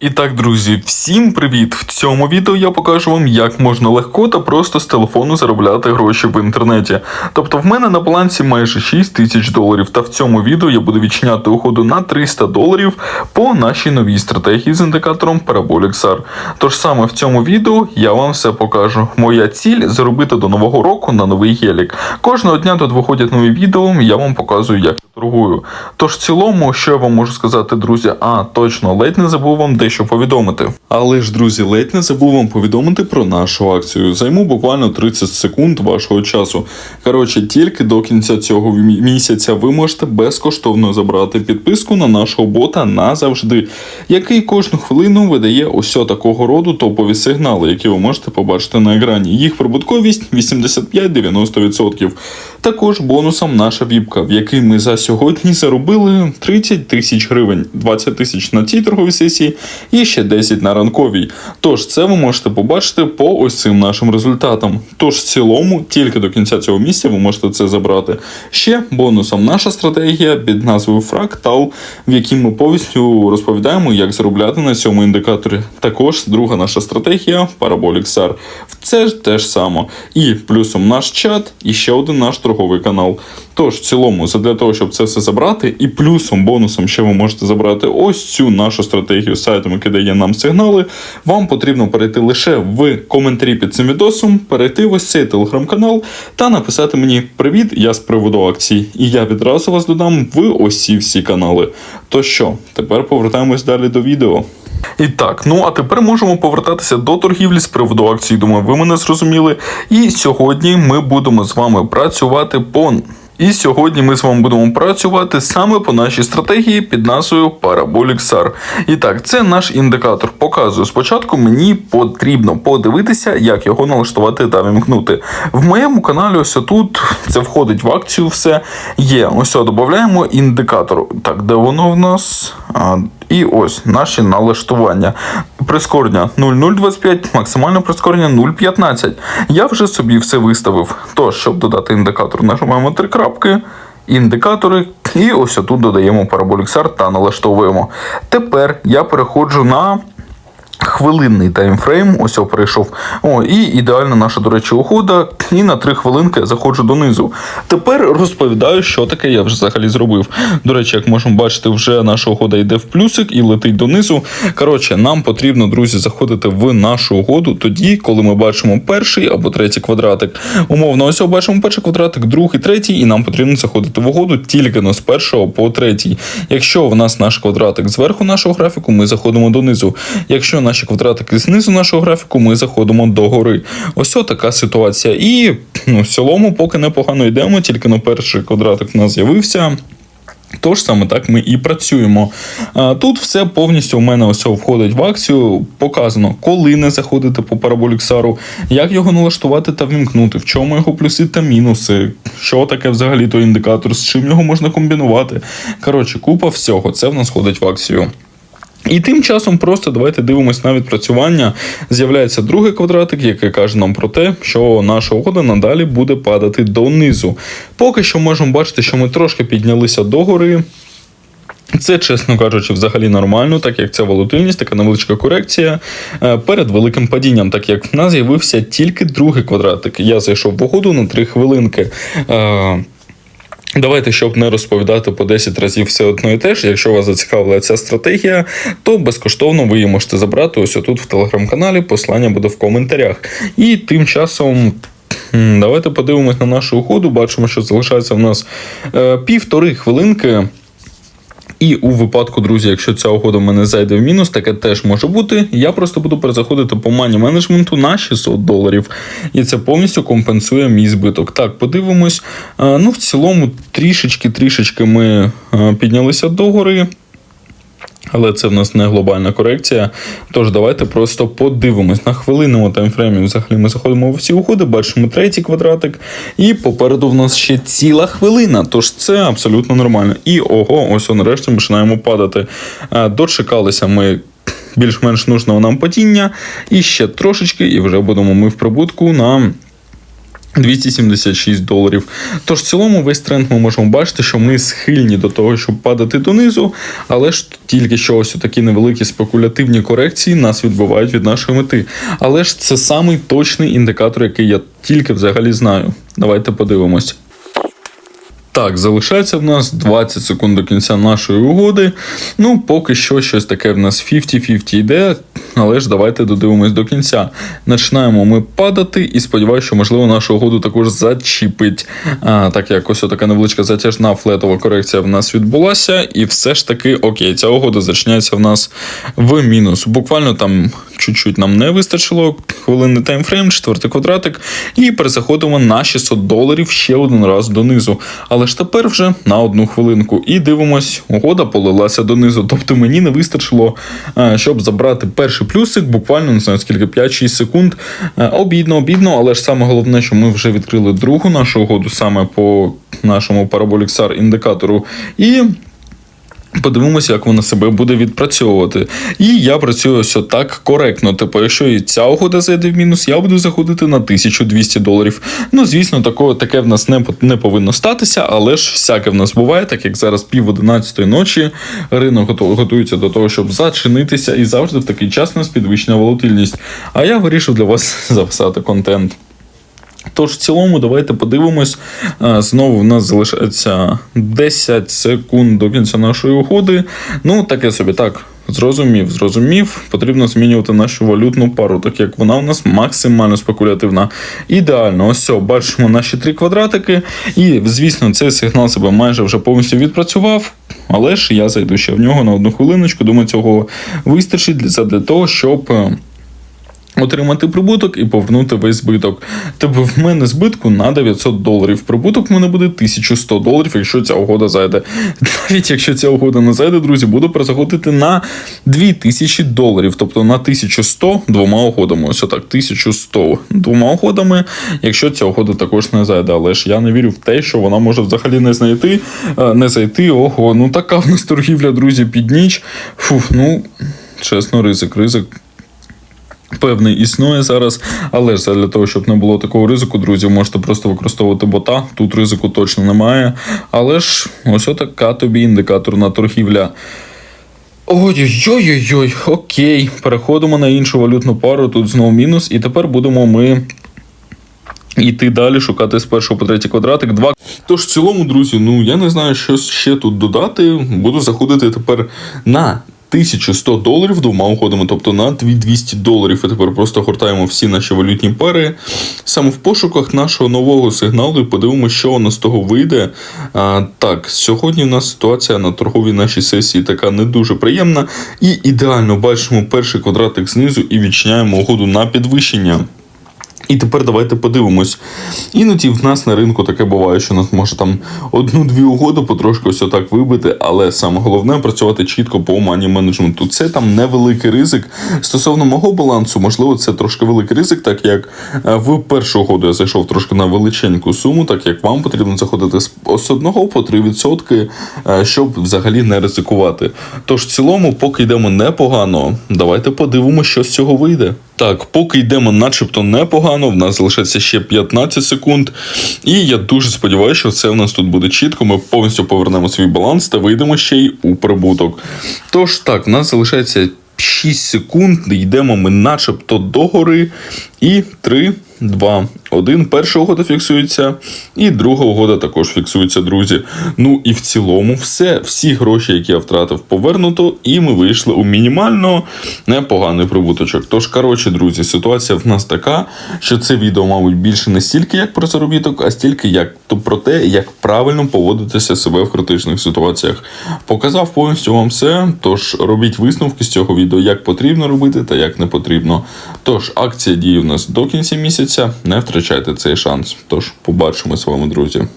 І так, друзі, всім привіт! В цьому відео я покажу вам, як можна легко та просто з телефону заробляти гроші в інтернеті. Тобто в мене на балансі майже 6 тисяч доларів, та в цьому відео я буду відчиняти уходу на 300 доларів по нашій новій стратегії з індикатором Parabolic SAR. Тож саме в цьому відео я вам все покажу. Моя ціль заробити до нового року на новий гелік. Кожного дня тут виходять нові відео, я вам показую, як я торгую. Тож в цілому, що я вам можу сказати, друзі, а точно ледь не забув вам дещо повідомити. Але ж, друзі, ледь не забув вам повідомити про нашу акцію. Займу буквально 30 секунд вашого часу. Коротше, тільки до кінця цього місяця ви можете безкоштовно забрати підписку на нашого бота назавжди, який кожну хвилину видає ось такого роду топові сигнали, які ви можете побачити на екрані. Їх прибутковість 85-90%. Також бонусом наша віпка, в якій ми за сьогодні заробили 30 тисяч гривень, 20 тисяч на цій торговій сесії і ще 10 на ранковій. Тож це ви можете побачити по ось цим нашим результатам. Тож в цілому, тільки до кінця цього місяця ви можете це забрати. Ще бонусом наша стратегія під назвою Фрактал, в якій ми повністю розповідаємо, як заробляти на цьому індикаторі. Також друга наша стратегія Parabolic SAR. Це ж те ж саме. І плюсом наш чат, і ще один наш торговий канал. Тож, в цілому, для того, щоб це все забрати, і плюсом, бонусом ще ви можете забрати ось цю нашу стратегію з сайтом, який дає нам сигнали. Вам потрібно перейти лише в коментарі під цим відосом, перейти в ось цей телеграм-канал та написати мені Привіт, я з приводу акцій. І я відразу вас додам в ось ці всі канали. То що, тепер повертаємось далі до відео. І так, ну а тепер можемо повертатися до торгівлі з приводу акцій. Думаю, ви мене зрозуміли. І сьогодні ми будемо з вами працювати по. І сьогодні ми з вами будемо працювати саме по нашій стратегії під назвою Parabolic SAR. І так, це наш індикатор. Показую. Спочатку мені потрібно подивитися, як його налаштувати та вимкнути. В моєму каналі ось тут це входить в акцію. Все є. Ось додаємо індикатор. Так, де воно в нас? І ось наші налаштування. Прискорення 0,025, максимальне прискорення 0,15. Я вже собі все виставив. Тож, щоб додати індикатор, нажимаємо три крапки. Індикатори, і ось тут додаємо параболіксар та налаштовуємо. Тепер я переходжу на хвилинний таймфрейм. Ось я перейшов. О, і ідеальна наша, до речі, ухода. І на 3 хвилинки заходжу донизу. Тепер розповідаю, що таке я вже взагалі зробив. До речі, як можемо бачити, вже наша угода йде в плюсик і летить донизу. Коротше, нам потрібно, друзі, заходити в нашу угоду тоді, коли ми бачимо перший або третій квадратик. Умовно, ось бачимо перший квадратик, другий, третій, і нам потрібно заходити в угоду тільки но з першого по третій. Якщо в нас наш квадратик зверху нашого графіку, ми заходимо донизу. Якщо наші квадратики знизу нашого графіку, ми заходимо догори. Ось така ситуація. І ну, в цілому, поки непогано йдемо, тільки на перший квадратик у нас з'явився. Тож саме так ми і працюємо. Тут все повністю у мене ось входить в акцію. Показано, коли не заходити по параболіксару, як його налаштувати та вімкнути, в чому його плюси та мінуси, що таке взагалі той індикатор, з чим його можна комбінувати. Коротше, купа всього. Це в нас входить в акцію. І тим часом просто давайте дивимось на відпрацювання. З'являється другий квадратик, який каже нам про те, що наша угода надалі буде падати донизу. Поки що можемо бачити, що ми трошки піднялися догори. Це, чесно кажучи, взагалі нормально, так як ця волатильність, така невеличка корекція е, перед великим падінням, так як в нас з'явився тільки другий квадратик. Я зайшов в угоду на 3 хвилинки. Давайте, щоб не розповідати по 10 разів все одно і те ж, якщо вас зацікавила ця стратегія, то безкоштовно ви її можете забрати ось тут в телеграм-каналі, послання буде в коментарях. І тим часом. Давайте подивимось на нашу уходу. Бачимо, що залишається в нас е, півтори хвилинки. І у випадку, друзі, якщо ця угода мене зайде в мінус, таке теж може бути. Я просто буду перезаходити по мані менеджменту на 600 доларів. І це повністю компенсує мій збиток. Так, подивимось. Е, Ну, в цілому, трішечки-трішечки ми е, піднялися догори. Але це в нас не глобальна корекція. Тож давайте просто подивимось. На хвилинному таймфреймі взагалі ми заходимо в всі уходи, бачимо третій квадратик, і попереду в нас ще ціла хвилина. Тож це абсолютно нормально. І ого, ось нарешті починаємо падати. Е, Дочекалися ми. Більш-менш нужного нам падіння, і ще трошечки, і вже будемо ми в прибутку на 276 доларів. Тож в цілому весь тренд ми можемо бачити, що ми схильні до того, щоб падати донизу, але ж тільки що ось такі невеликі спекулятивні корекції нас відбувають від нашої мети. Але ж це самий точний індикатор, який я тільки взагалі знаю. Давайте подивимось. Так, залишається в нас 20 секунд до кінця нашої угоди. Ну, поки що щось таке в нас 50-50 йде, але ж давайте додивимось до кінця. Починаємо ми падати, і сподіваюся, що можливо нашу угоду також зачіпить. А, Так як ось така невеличка затяжна флетова корекція в нас відбулася, і все ж таки, окей, ця угода зачиняється в нас в мінус. Буквально там чуть-чуть нам не вистачило. Хвилинний таймфрейм, четвертий квадратик, і перезаходимо на 600 доларів ще один раз донизу. Але ж тепер вже на одну хвилинку. І дивимось, угода полилася донизу. Тобто мені не вистачило, е, щоб забрати перший плюсик, буквально не знаю скільки 5-6 секунд. Е, Обідно, обідно, але ж саме головне, що ми вже відкрили другу нашу угоду саме по нашому Parabolic SAR індикатору. І Подивимося, як вона себе буде відпрацьовувати. І я працюю ось так коректно. Типу, якщо і ця угода зайде в мінус, я буду заходити на 1200 доларів. Ну, звісно, такого, таке в нас не, не повинно статися, але ж всяке в нас буває, так як зараз пів одинадцятої ночі ринок готу- готується до того, щоб зачинитися, і завжди в такий час у нас підвищена волатильність. А я вирішив для вас записати контент. Тож, в цілому, давайте подивимось. Знову в нас залишається 10 секунд до кінця нашої угоди. Ну, таке собі так. Зрозумів, зрозумів. Потрібно змінювати нашу валютну пару, так як вона у нас максимально спекулятивна. Ідеально, ось бачимо наші три квадратики. І, звісно, цей сигнал себе майже вже повністю відпрацював. Але ж я зайду ще в нього на одну хвилиночку. Думаю, цього вистачить для, для того, щоб. Отримати прибуток і повернути весь збиток. Тобто в мене збитку на 900 доларів. Прибуток в мене буде 1100 доларів, якщо ця угода зайде. Навіть якщо ця угода не зайде, друзі, буду перезаходити на 2000 доларів, тобто на 1100 двома угодами. Ось так, 1100 двома угодами, якщо ця угода також не зайде. Але ж я не вірю в те, що вона може взагалі не знайти, е, не зайти. Ого, ну така в нас торгівля, друзі, під ніч. Фух, ну чесно, ризик, ризик певний існує зараз, але ж для того, щоб не було такого ризику, друзі, можете просто використовувати бота. Тут ризику точно немає. Але ж ось така тобі індикаторна торгівля. Ой-ой-ой, окей. Переходимо на іншу валютну пару. Тут знову мінус, і тепер будемо ми. Іти далі, шукати з першого по третій квадратик. Два. Тож, в цілому, друзі, ну я не знаю, що ще тут додати. Буду заходити тепер на 1100 доларів двома уходами, тобто на 200 доларів. І тепер просто гортаємо всі наші валютні пари. Саме в пошуках нашого нового сигналу і подивимося, що нас з того вийде. А, так, сьогодні в нас ситуація на торговій нашій сесії така не дуже приємна. І ідеально бачимо перший квадратик знизу і відчиняємо угоду на підвищення. І тепер давайте подивимось. Іноді в нас на ринку таке буває, що нас може там одну-дві угоди потрошки ось отак вибити, але саме головне працювати чітко по мані менеджменту. Це там невеликий ризик. Стосовно мого балансу, можливо, це трошки великий ризик, так як е, в першу угоду я зайшов трошки на величеньку суму, так як вам потрібно заходити з 1 по 3%, е, щоб взагалі не ризикувати. Тож в цілому, поки йдемо непогано, давайте подивимося, що з цього вийде. Так, поки йдемо начебто непогано, в нас залишається ще 15 секунд. І я дуже сподіваюся, що це в нас тут буде чітко. Ми повністю повернемо свій баланс та вийдемо ще й у прибуток. Тож так, в нас залишається 6 секунд, йдемо ми начебто догори. І 3, 2, 1. Перша угода фіксується, і друга угода також фіксується, друзі. Ну і в цілому все. Всі гроші, які я втратив, повернуто, і ми вийшли у мінімально непоганий прибуточок. Тож, коротше, друзі, ситуація в нас така, що це відео, мабуть, більше не стільки як про заробіток, а стільки як то про те, як правильно поводитися себе в критичних ситуаціях. Показав повністю вам все. Тож робіть висновки з цього відео, як потрібно робити та як не потрібно. Тож, акція діє в нас до кінця місяця. Не втрачайте цей шанс. Тож, побачимо з вами, друзі.